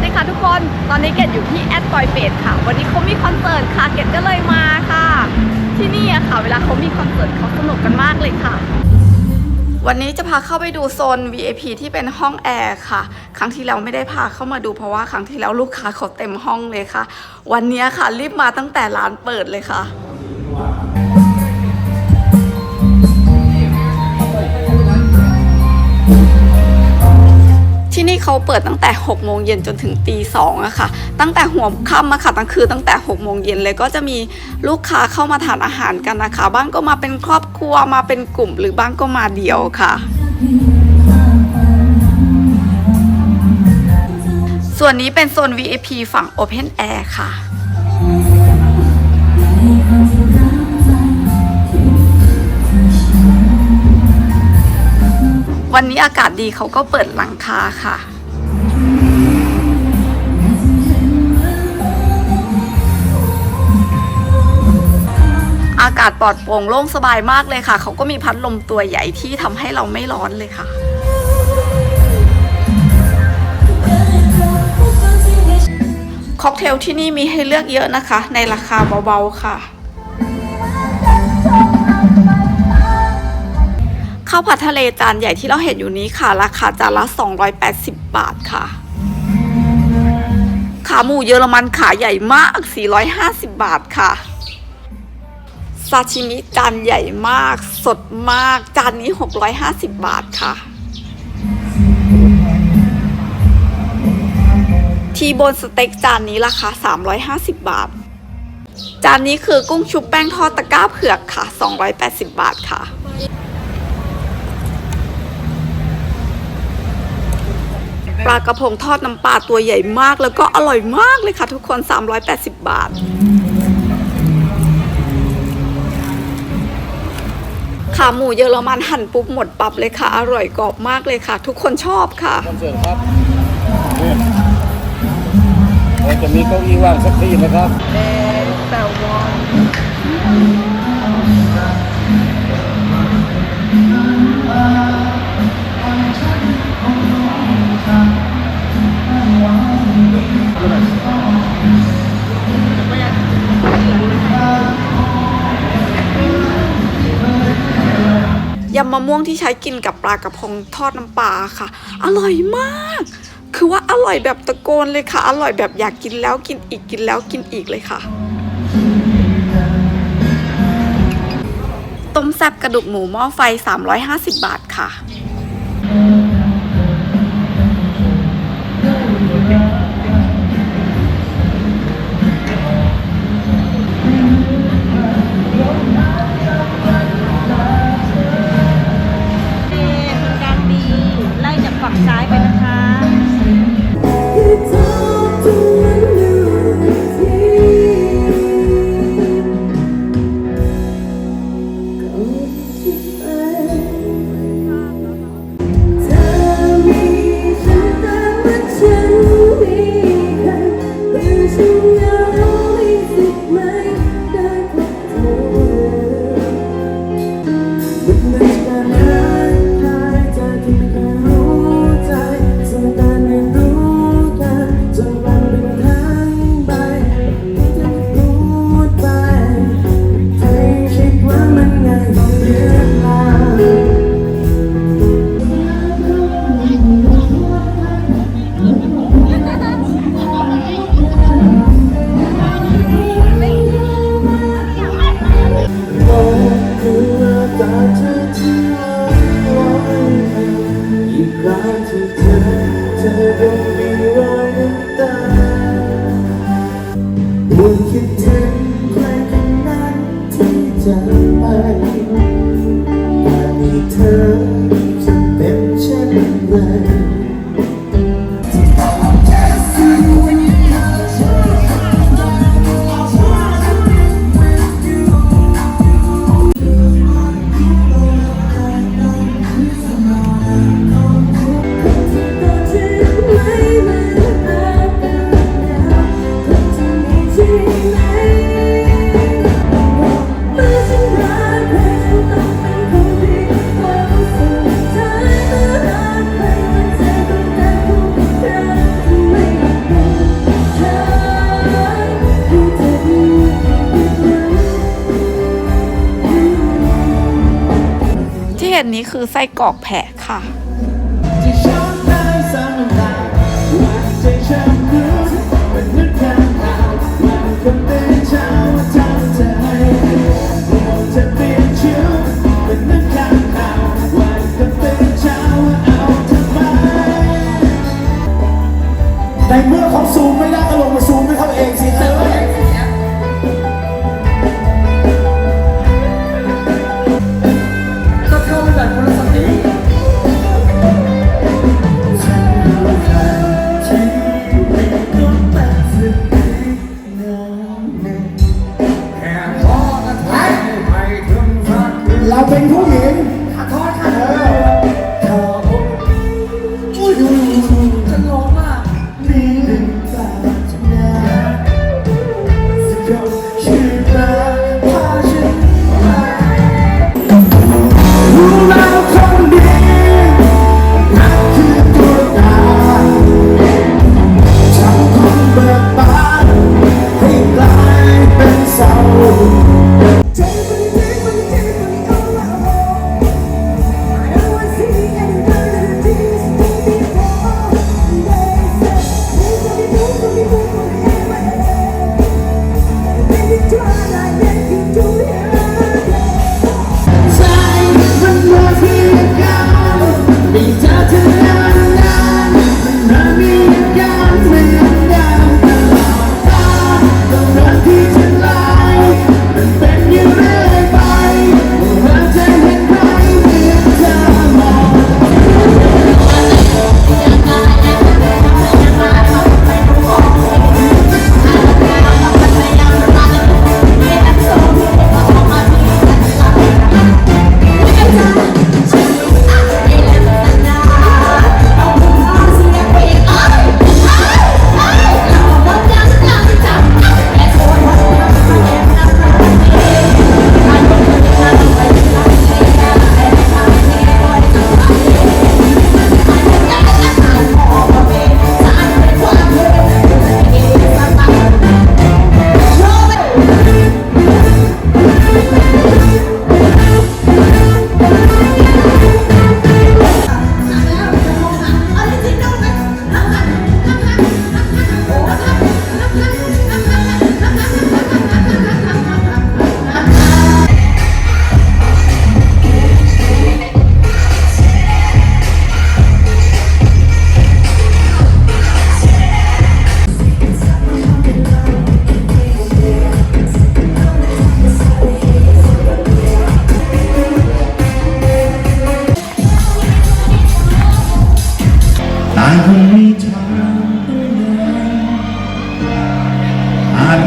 สดีค่ะทุกคน ตอนนี้เกดอยู่ที่แอดปอยเฟสค่ะ วันนี้เขามีคอนเสิร์ตค่ะ เกดก็เลยมาค่ะ ที่นี่อะค่ะ เวลาเขามีคอนเสิร์ตเขาสนุกกันมากเลยค่ะ วันนี้จะพาเข้าไปดูโซน VIP ที่เป็นห้องแอร์ค่ะ ครั้งที่แล้วไม่ได้พาเข้ามาดูเพราะว่าครั้งที่แล้วลูกค้าเขาเต็มห้องเลยค่ะ วันนี้ค่ะรีบมาตั้งแต่ร้านเปิดเลยค่ะ เขาเปิดตั้งแต่6โมงเย็นจนถึงตีสองอะค่ะ ตั้งแต่หัวค่ำอะค่ะตั้งคือตั้งแต่6โมงเย็นเลยก็จะมีลูกค้าเข้ามาทานอาหารกันนะคะ บ้างก็มาเป็นครอบครัวมาเป็นกลุ่ม หรือบ้างก็มาเดียวค่ะส่วนนี้เป็นโซน VIP ฝั่ง Open Air ค่ะ วันนี้อากาศดีเขาก็เปิดหลังคาค่ะ อากาศปลอดโปร่งโล่งสบายมากเลยค่ะ เขาก็มีพัดลมตัวใหญ่ที่ทำให้เราไม่ร้อนเลยค่ะค็อกเทลที่นี่มีให้เลือกเยอะนะคะ ในราคาเบาๆค่ะข้าวผัดทะเลจานใหญ่ที่เราเห็นอยู่นี้ค่ะ ราคาจานละ 280 บาทค่ะ ขาหมูเยอรมันขาใหญ่มาก 450 บาทค่ะ ซาชิมิจานใหญ่มาก สดมาก จานนี้ 650 บาทค่ะ ทีโบนสเต็กจานนี้ราคา 350 บาท จานนี้คือกุ้งชุบแป้งทอดตะกร้าเผือกค่ะ 280 บาทค่ะปลากระพงทอดน้ำปลาตัวใหญ่มากแล้วก็อร่อยมากเลยค่ะทุกคน 380 บาท ขาหมูเยอรมันหั่นปุ๊บหมดปับเลยค่ะ อร่อยกรอบมากเลยค่ะ ทุกคนชอบค่ะคอนเสิร์ตครับเราจะมีเก้าอี้ว่างสักที่นะครับ มะม่วงที่ใช้กินกับปลากระพงทอดน้ำปลาค่ะ อร่อยมาก คือว่าอร่อยแบบตะโกนเลยค่ะ อร่อยแบบอยากกินแล้วกินอีกกินแล้วกินอีกเลยค่ะต้มแซ่บกระดูกหมูหม้อไฟ 350 บาทค่ะ ที่จะไปแต่มีเธอจะเป็นเช่นไรไม่ ที่เห็นนี้คือไส้กรอกแผะค่ะ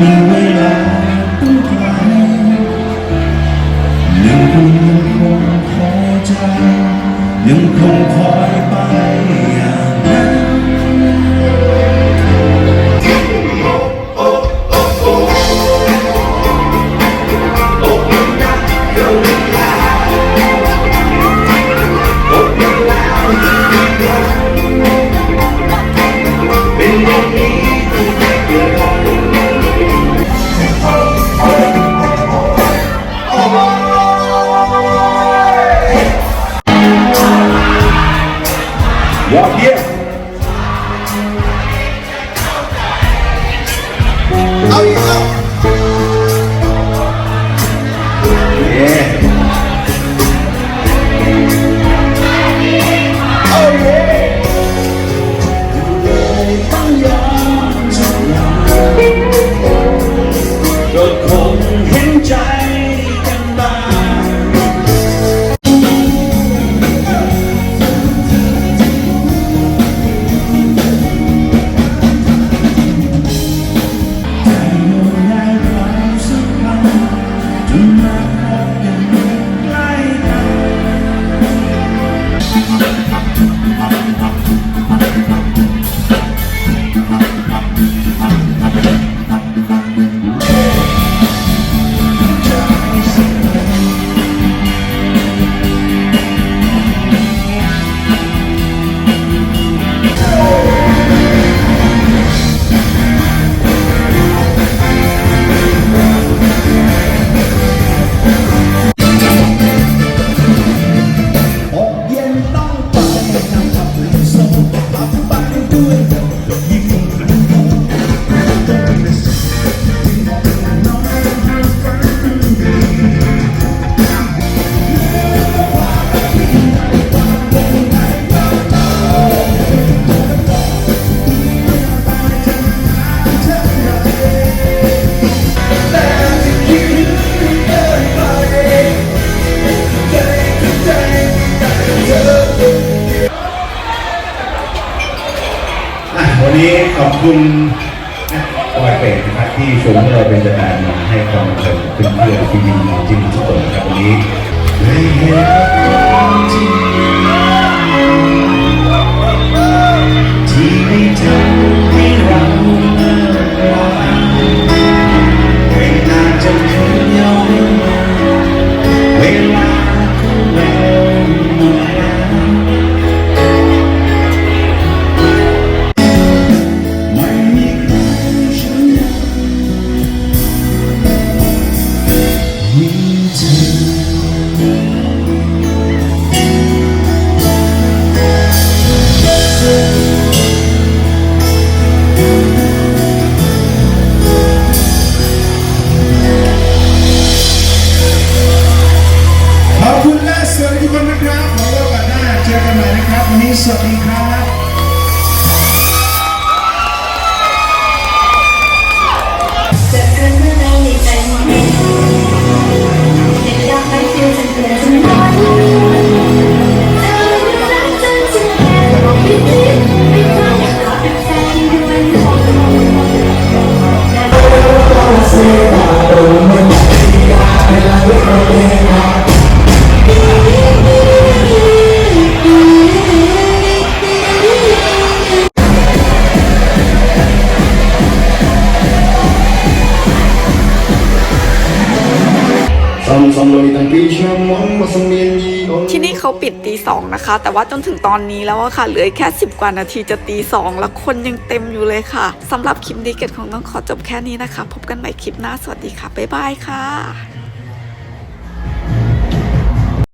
มีเวลาต้องไกลยังคงยังคงขอใจยังคงคอยไป วันนี้ขอบคุณปอยเป็ดนะครับที่ชวนเราเป็นจะการมาให้ความสนเทิงเพื่อนที่มีจริงทุกคนครับวันนี้ ที่นี่เขาปิดตีสองนะคะ แต่ว่าจนถึงตอนนี้แล้วอะค่ะ เหลือแค่ 10 กว่านาทีจะตีสองแล้วคนยังเต็มอยู่เลยค่ะสำหรับคลิปนี้เกดคงต้องขอจบแค่นี้นะคะ พบกันใหม่คลิปหน้าสวัสดีค่ะ บ๊ายบายค่ะ